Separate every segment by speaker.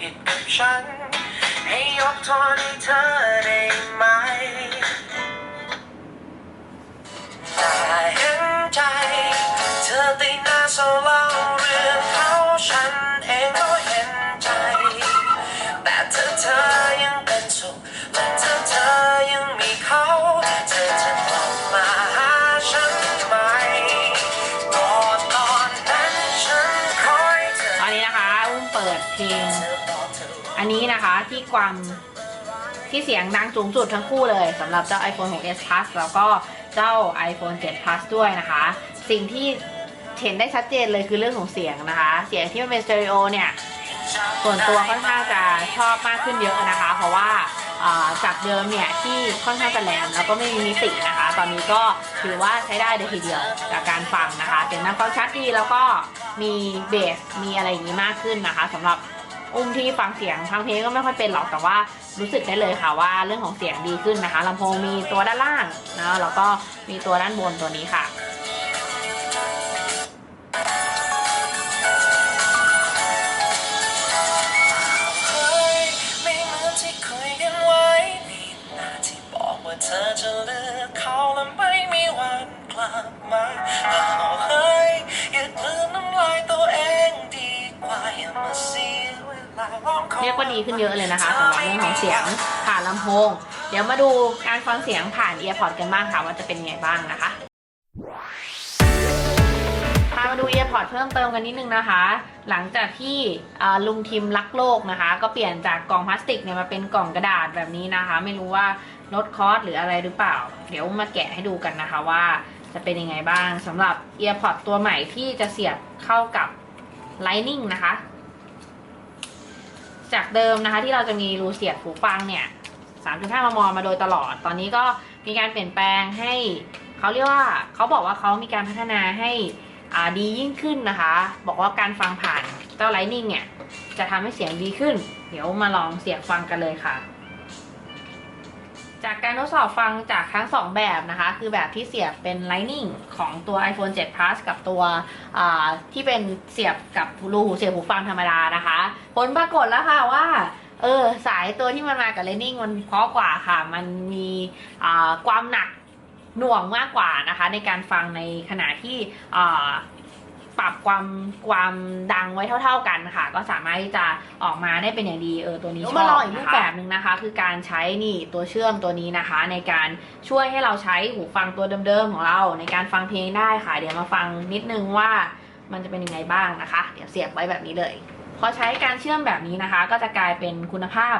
Speaker 1: ผิดกับฉัน ให้ยกโทษให้เธอได้ไหมน่าเห็นใจ เธอตีหน้าเศร้าเล่า เปิง อันนี้นะ
Speaker 2: คะที่ความที่เสียงดังสูงสุดทั้งคู่เลยสำหรับเจ้า iPhone 6s Plus แล้วก็เจ้า iPhone 7 Plus ด้วยนะคะ สิ่งที่เห็นได้ชัดเจนเลยคือเรื่องของเสียงนะคะ เสียงที่มันเป็นสเตอริโอเนี่ย ส่วนตัวค่อนข้างจะชอบมากขึ้นเยอะนะคะ เพราะว่าจากเดิมเนี่ยที่ค่อนข้างจะแหลมแล้วก็ไม่มีมิตินะคะ ตอนนี้ก็ถือว่าใช้ได้เลยทีเดียวกับการฟังนะคะเสียงดังฟังชัดดีแล้วก็มีเบสมีอะไรอย่างนี้มากขึ้นนะคะสำหรับ อุ้มที่ฟังเสียงฟังเพลงก็ไม่ค่อยเป็นหรอกแต่ว่ารู้สึกได้เลยค่ะว่าเรื่องของเสียงดีขึ้นนะคะลำโพงมีตัวด้านล่างนะแล้วก็มีตัวด้านบนตัวนี้ค่ะ
Speaker 1: เรี
Speaker 2: ยกว่าดีขึ้นเยอะเลยนะคะสำหรับเรื่องของเสียงผ่านลำโพง เดี๋ยวมาดูการฟังเสียงผ่าน EarPod กันบ้างค่ะว่าจะเป็นยังไงบ้างนะคะพามาดู EarPod เพิ่มเติมกันนิดนึงนะคะ หลังจากที่อ่าลุงทิมรักโลกนะคะ ก็เปลี่ยนจากกล่องพลาสติกเนี่ยมาเป็นกล่องกระดาษแบบนี้นะคะ ไม่รู้ว่าลดคอสหรืออะไรหรือเปล่า เดี๋ยวมาแกะให้ดูกันนะคะว่าจะเป็นยังไงบ้างสำหรับ EarPod ตัวใหม่ที่จะเสียบเข้ากับ Lightning นะคะ จากเดิมนะคะ ที่เราจะมีรูเสียบหูฟังเนี่ย 3.5 มม มาโดยตลอด ตอนนี้ก็มีการเปลี่ยนแปลงให้เขาเรียกว่าเขาบอกว่าเขามีการพัฒนาให้ดียิ่งขึ้นนะคะ บอกว่าการฟังผ่านเจ้าไลนิ่งเนี่ย จะทำให้เสียงดีขึ้น เดี๋ยวมาลองเสียบฟังกันเลยค่ะ จากการทดสอบฟังจากทั้งสองแบบนะคะ คือแบบที่เสียบเป็น Lightning ของตัว iPhone 7 Plus กับตัวที่เป็นเสียบกับรูหูเสียบหูฟังธรรมดานะคะ ผลปรากฏแล้วค่ะว่าเออสายตัวที่มันมากับ Lightning มันเพราะกว่าค่ะ มันมีความหนักหน่วงมากกว่านะคะ ในการฟังในขณะที่ ปรับความความดังไว้เท่า ๆกันค่ะ ก็สามารถที่จะออกมาได้เป็นอย่างดีเออตัวนี้ชอบมาลองอีกรูปแบบหนึ่งนะคะ คือการใช้นี่ตัวเชื่อมตัวนี้นะคะ ในการช่วยให้เราใช้หูฟังตัวเดิมๆของเรา ในการฟังเพลงได้ค่ะ เดี๋ยวมาฟังนิดนึงว่ามันจะเป็นยังไงบ้างนะคะ เดี๋ยวเสียบไว้แบบนี้เลย พอใช้การเชื่อมแบบนี้นะคะ ก็จะกลายเป็นคุณภาพ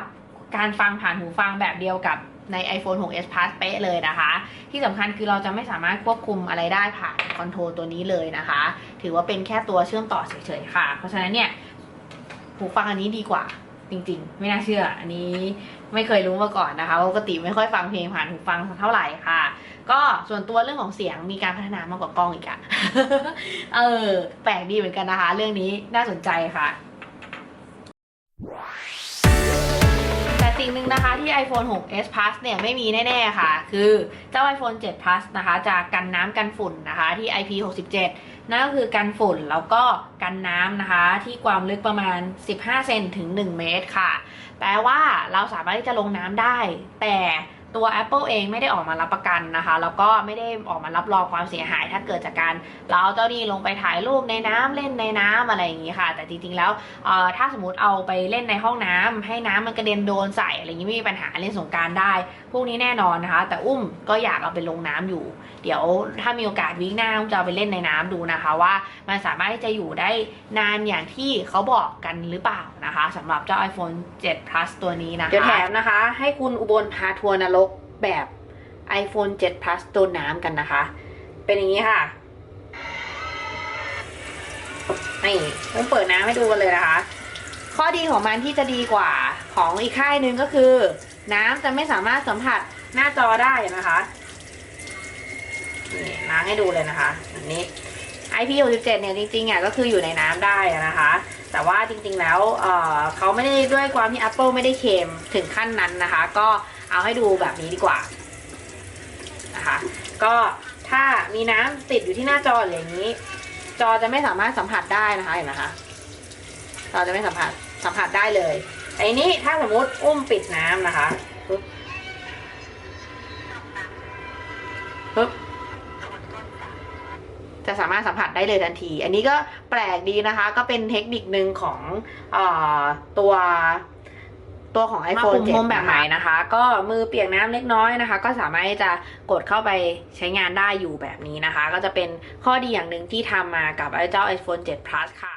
Speaker 2: การฟังผ่านหูฟังแบบเดียวกับ ใน iPhone 6s Plus เป๊ะเลยนะคะ ที่สำคัญคือเราจะไม่สามารถควบคุมอะไรได้ผ่านคอนโทรลตัวนี้เลยนะคะ ถือว่าเป็นแค่ตัวเชื่อมต่อเฉยๆค่ะ เพราะฉะนั้นเนี่ยหูฟังอันนี้ดีกว่าจริง ๆ ไม่น่าเชื่อ อันนี้ไม่เคยรู้มาก่อนนะคะปกติไม่ค่อยฟังเพลงผ่านหูฟังเท่าไหร่ค่ะ ก็ส่วนตัวเรื่องของเสียงมีการพัฒนามากกว่ากล้องอีกอะเออ แปลกดีเหมือนกันนะคะ เรื่องนี้น่าสนใจค่ะ สิ่งหนึ่งนะคะที่ iPhone 6s Plus เนี่ยไม่มีแน่ ๆ ค่ะ คือเจ้า iPhone 7 Plus นะคะจะกันน้ำกันฝุ่นนะคะที่ IP67 นั่นก็คือกันฝุ่นแล้วก็กันน้ำนะคะ ที่ความลึกประมาณ 15 เซนถึง 1 เมตรค่ะ แปลว่าเราสามารถที่จะลงน้ำได้ แต่ ตัว Apple เองไม่ได้ออกมารับประกันนะคะ แล้วก็ไม่ได้ออกมารับรองความเสียหาย ถ้าเกิดจากการเราเอาเจ้านี่ลงไปถ่ายรูปในน้ำเล่นในน้ำอะไรอย่างนี้ค่ะ แต่จริงๆแล้วถ้าสมมติเอาไปเล่นในห้องน้ำให้น้ำมันกระเด็นโดนใส่อะไรอย่างนี้ไม่มีปัญหาเล่นสงการได้ พวกนี้แน่นอนนะคะ แต่อุ้มก็อยากเอาไปลงน้ำอยู่ เดี๋ยวถ้ามีโอกาสวิกหน้าอุ้มจะเอาไปเล่นในน้ำดูนะคะ ว่ามันสามารถที่จะอยู่ได้นานอย่างที่เขาบอกกันหรือเปล่านะคะสำหรับเจ้า iPhone 7 Plus ตัวนี้นะคะเดี๋ยวแถมนะคะ ให้คุณอุบลพาทัวร์นรก แบบ iPhone 7 Plus ตัวน้ำกันนะคะ เป็นอย่างนี้ค่ะนี่ผมเปิดน้ำให้ดูกันเลยนะคะ ข้อดีของมันที่จะดีกว่าของอีกค่ายหนึ่งก็คือ น้ำจะไม่สามารถสัมผัสหน้าจอได้นะคะนี่ล้างให้ดูเลยนะคะแบบ นี้ IP67 เนี่ยจริงๆอะก็คืออยู่ในน้ำได้นะคะ แต่ว่าจริงๆแล้วเออเขาไม่ได้ด้วยความที่ Apple ไม่ได้เคลมถึงขั้นนั้นนะคะ ก็เอาให้ดูแบบนี้ดีกว่านะคะก็ถ้ามีน้ำติดอยู่ที่หน้าจอหรืออย่างนี้ จอจะไม่สามารถสัมผัสได้นะคะเห็นไหมคะจอจะไม่สัมผัสสัมผัสได้เลยไอ้นี้ถ้าสมมติอุ้มปิดน้ำนะคะปึ๊บปึ๊บ จะสามารถสัมผัสได้เลยทันที อันนี้ก็แปลกดีนะคะ ก็เป็นเทคนิคหนึ่งของเออตัวตัวของ iPhone
Speaker 3: มาปุ่ม
Speaker 2: 7
Speaker 3: Home แบบใหม่
Speaker 2: นะคะ ก็มือเปียกน้ำเล็กน้อยนะคะ ก็สามารถที่จะกดเข้าไปใช้งานได้อยู่แบบนี้นะคะ ก็จะเป็นข้อดีอย่างหนึ่งที่ทำมากับไอ้เจ้า iPhone 7 Plus ค่ะ